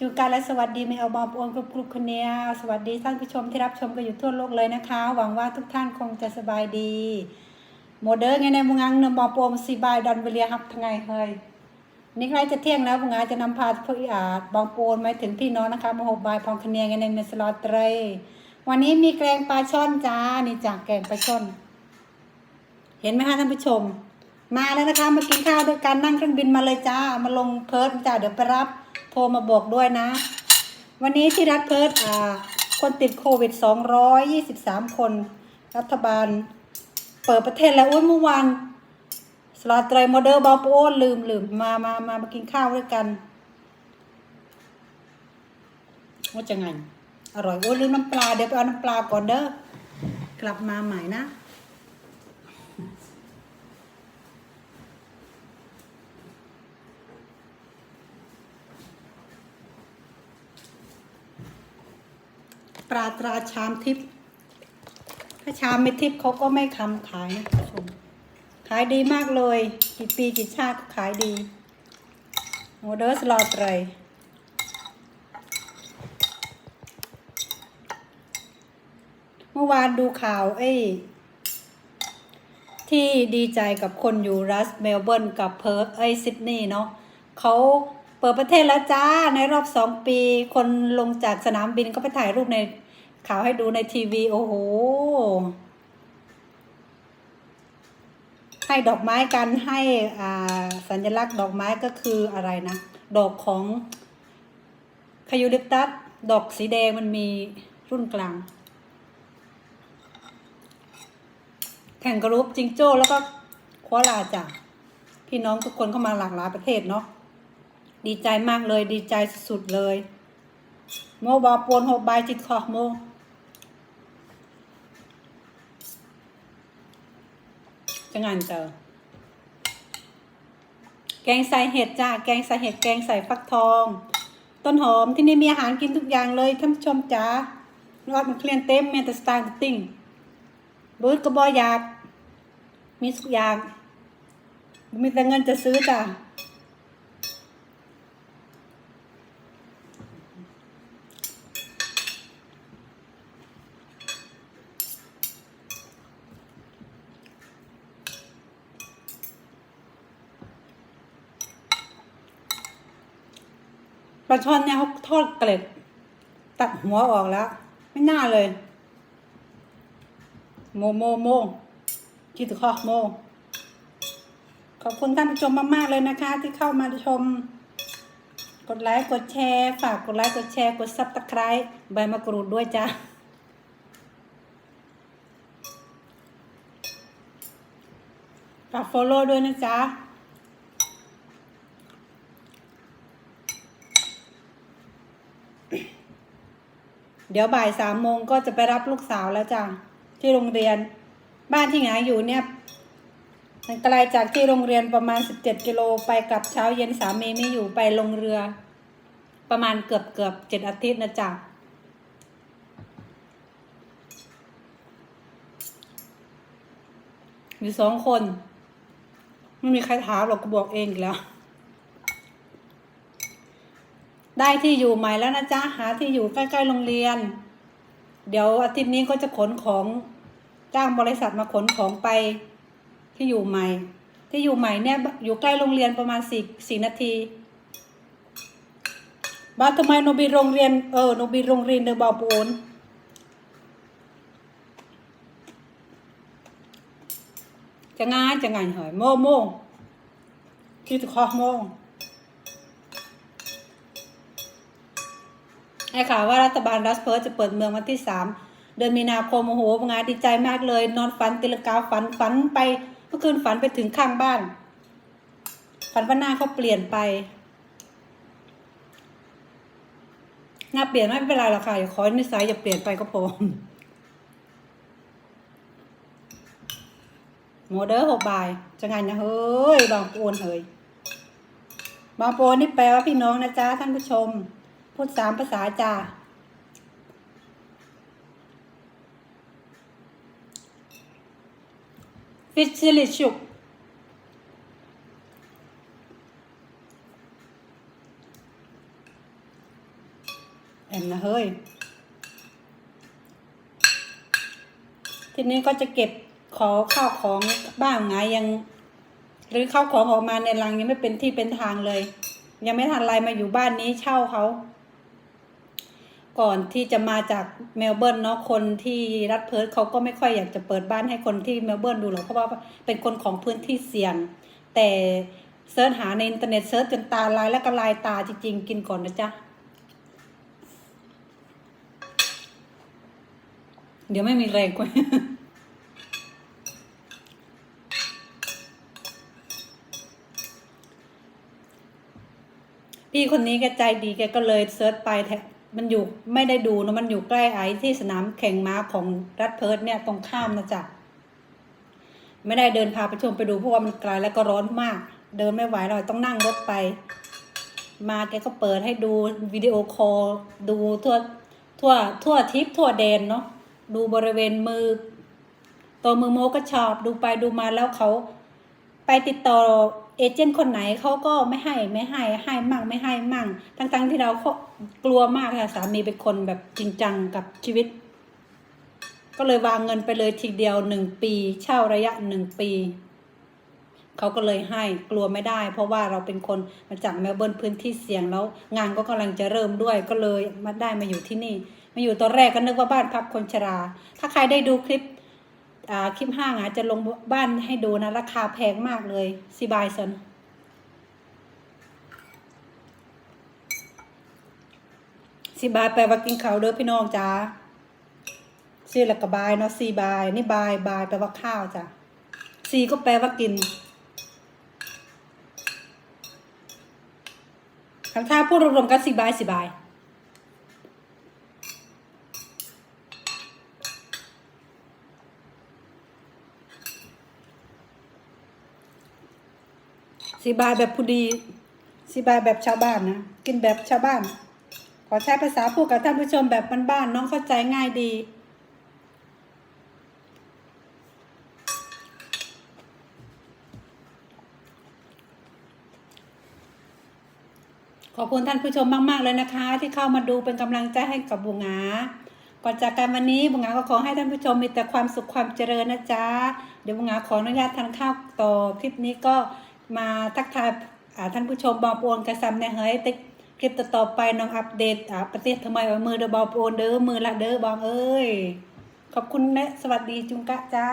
จูการและสวัสดีไม่เอาบอมโอนกรุบกรุบคนเนี้ยสวัสดีท่านผู้ชมที่รับชมกันอยู่ทั่วโลกเลยนะคะ หวังว่าทุกท่านคงจะสบายดีโมเดอร์ไงในมุงังเนบอมโอมสีบายดอนเวเลียครับทั้งไงเฮ้ยนี่ใครจะเที่ยงแล้วมุงาจะนำพาผู้อาจบองโปนมาถึงพี่น้องนะคะมหบบายพองคะเนียงไงในเมสลอเตรวันนี้มีแกงปลาช่อนจ้านี่จากแกงปลาช่อน เห็นไหมคะท่านผู้ชม มาแล้วนะคะมากินข้าวด้วยกันนั่งเครื่องบินมาเลยจ้ามาลงเพิร์ดจ้าเดี๋ยวไปรับ โทรมาบอกด้วยนะ วันนี้ที่รัฐเพิร์ดอ่า คนติดโควิด 223 คน รัฐบาล เปิดประเทศแล้วอุ้ยเมื่อวานสลาไตรโมเดอร์บอลโปนลืมลืมมามามามากินข้าวด้วยกันว่าจะไง อร่อยโอ้ยลืมน้ำปลา เดี๋ยวไปเอาน้ำปลาก่อนเด้อกลับมาใหม่นะ ปลาตราชามทิพย์ถ้าชามไม่ทิพย์เขาก็ไม่ทำขายนะคุณผู้ชมขายดีมากเลย กี่ปีกี่ชาติก็ขายดีโมเดอร์สลอตไรเมื่อวานดูข่าวไอ้ที่ดีใจกับคนอยู่รัสเมลเบิร์นกับเพิร์ธไอ้ซิดนีย์เนาะเขา เปิดประเทศแล้วจ้าในรอบสองปี คนลงจากสนามบินก็ไปถ่ายรูปในข่าวให้ดูในทีวี โอ้โห ให้ดอกไม้กันให้สัญลักษณ์ดอกไม้ก็คืออะไรนะ ดอกของคายูลิปตัส ดอกสีแดงมันมีรุ่นกลาง แข่งกระรูปจิงโจ้แล้วก็ควาลาจ้ะพี่น้องทุกคนเข้ามาหลากหลายประเทศเนาะ ดีใจมากเลยดีใจสุดๆเลย โมบาปวนหกใบจิตขอโมจะงานเจอ แกงใส่เห็ดจ้า แกงใส่เห็ด แกงใส่ฟักทอง ต้นหอมที่นี่มีอาหารกินทุกอย่างเลยท่านผู้ชมจ้ารอดมันเคลียนเต็มเมนตสไตล์ติ้งบูธก็บอยาก มีทุกอย่างมีแต่เงินจะซื้อจ้ะ ปลาช่อนเนี่ยเขาทอดเกล็ด ตัดหัวออกแล้ว ไม่น่าเลย โมโมโมคิดถึงข้อโม ขอบคุณท่านผู้ชมมาก ๆ เลยนะคะ ที่เข้ามาชม กดไลค์กดแชร์ฝากกดไลค์กดแชร์กดซับสไคร b ์ใบมะกรูดด้วยจ้าฝาก follow ด้วยนะจ๊ะ เดี๋ยวบ่ายสามโมงก็จะไปรับลูกสาวแล้วจ้ะที่โรงเรียน บ้านที่ไหนอยู่เนี่ยมันไกลจากที่โรงเรียนประมาณสิบเจ็ดกิโลไปกลับเช้าเย็นสามีไม่อยู่ไปลงเรือ ประมาณเกือบเกือบเจ็ดอาทิตย์นะจ๊ะอยู่สองคน ไม่มีใครถามหรอกก็บอกเองอีกแล้ว ได้ที่อยู่ใหม่แล้วนะจ๊ะหาที่อยู่ใกล้ๆโรงเรียน เดี๋ยวอาทิตย์นี้ก็จะขนของจ้างบริษัทมาขนของไปที่อยู่ใหม่ ที่อยู่ใหม่เนี่ยอยู่ใกล้โรงเรียนประมาณสี่สี่นาทีบ้าทำไมโนบีโรงเรียนเออโนบีโรงเรียนเดอบอปูนจะงานจะงานเหรอโมโมคิดถึงข้อโม ให้ข่าวว่ารัฐบาลรัสเพิร์จะเปิดเมืองวันที่สามเดือนมีนาคมโอ้โหงานดีใจมากเลย นอนฝันตีลังกาฝันฝันไปเมื่อคืนฝันไปถึงข้างบ้าน ฝันว่าหน้าเขาเปลี่ยนไป หน้าเปลี่ยนไม่เป็นไรหรอกค่ะอย่าขอนิสัยอย่าเปลี่ยนไปก็พอโมเดอร์หกบายจะงานนะเฮ้ยบางปูนเฮ้ยบางปูนนี่แปลว่าพี่น้องนะจ๊ะท่านผู้ชม พูดสามภาษาจ้าฟิชลิชุกมนะเฮ้ย ทีนี้ก็จะเก็บขอข้าวของบ้างไงยัง หรือข้าวของออกมาในรังยังไม่เป็นที่เป็นทางเลย ยังไม่ทันไรมาอยู่บ้านนี้เช่าเขา ก่อนที่จะมาจากเมลเบิร์นเนาะคนที่รัฐเพิร์ธเขาก็ไม่ค่อยอยากจะเปิดบ้านให้คนที่เมลเบิร์นดูหรอกเพราะว่าเป็นคนของพื้นที่เสี่ยง แต่เซิร์ชหาในอินเทอร์เน็ตเซิร์ชจนตาลายและก็ลายตาจริงๆ กินก่อนนะจ๊ะ เดี๋ยวไม่มีแรงกว่าพี่คนนี้แกใจดีแกก็เลยเซิร์ชไปแท มันอยู่ไม่ได้ดูนะมันอยู่ใกล้ไอ้ที่สนามแข่งม้าของรัฐเพิร์ดเนี่ยตรงข้ามนะจ๊ะไม่ได้เดินพาไปชมไปดูเพราะว่ามันไกลแล้วก็ร้อนมาก เดินไม่ไหวเราต้องนั่งรถไป มาแกก็เปิดให้ดูวิดีโอคอลดูทั่วทั่วทั่วทิปทั่วแดนเนาะดูบริเวณมือ ตัวมือโมก็ชอบดูไปดูมาแล้วเขาไปติดต่อ เอเจนต์คนไหนเขาก็ไม่ให้ไม่ให้ให้มั่งไม่ให้มั่ง ทั้งๆที่เราก็กลัวมากค่ะสามีเป็นคนแบบจริงจังกับชีวิต ก็เลยวางเงินไปเลยทีเดียวหนึ่งปี เช่าระยะหนึ่งปีเขาก็เลยให้กลัวไม่ได้ เพราะว่าเราเป็นคนมาจากเมลเบิร์นพื้นที่เสี่ยงแล้ว งานก็กำลังจะเริ่มด้วยก็เลยมาได้มาอยู่ที่นี่ มาอยู่ตอนแรกก็นึกว่าบ้านพักคนชรา ถ้าใครได้ดูคลิป คลิปห้างอาจจะลงบ้านให้ดูนะ ราคาแพงมากเลยซีบายซนซีบายแปลว่ากินข้าวเด้อพี่น้องจ้าซีล้วก็บายเนาะซีบาย นี่บายบายแปลว่าข้าวจ้ะซีก็แปลว่ากินคำท่าพูดรวมๆกันซีบายซีบาย สีบายแบบผู้ดีสีบายแบบชาวบ้านนะ กินแบบชาวบ้าน ขอใช้ภาษาพูดกับท่านผู้ชมแบบบ้านๆน้องเข้าใจง่ายดีขอบคุณท่านผู้ชมมากๆเลยนะคะ ที่เข้ามาดูเป็นกำลังใจให้กับบุงา ก่อนจากกันวันนี้บุงาก็ขอให้ท่านผู้ชมมีแต่ความสุขความเจริญนะจ๊ะ เดี๋ยวบุงหงาขออนุญาตทานข้าวต่อคลิปนี้ก็ มาทักทายท่านผู้ชมบอปโอนกระซำในเฮ้ยติ๊กคลิปต่อไปน้องอัปเดตอ่าประเทศทำไมว่ามือเดอบอปโอนเด้อมือละเด้อบองเอ้ย ขอบคุณนะสวัสดีจุงกะจ้า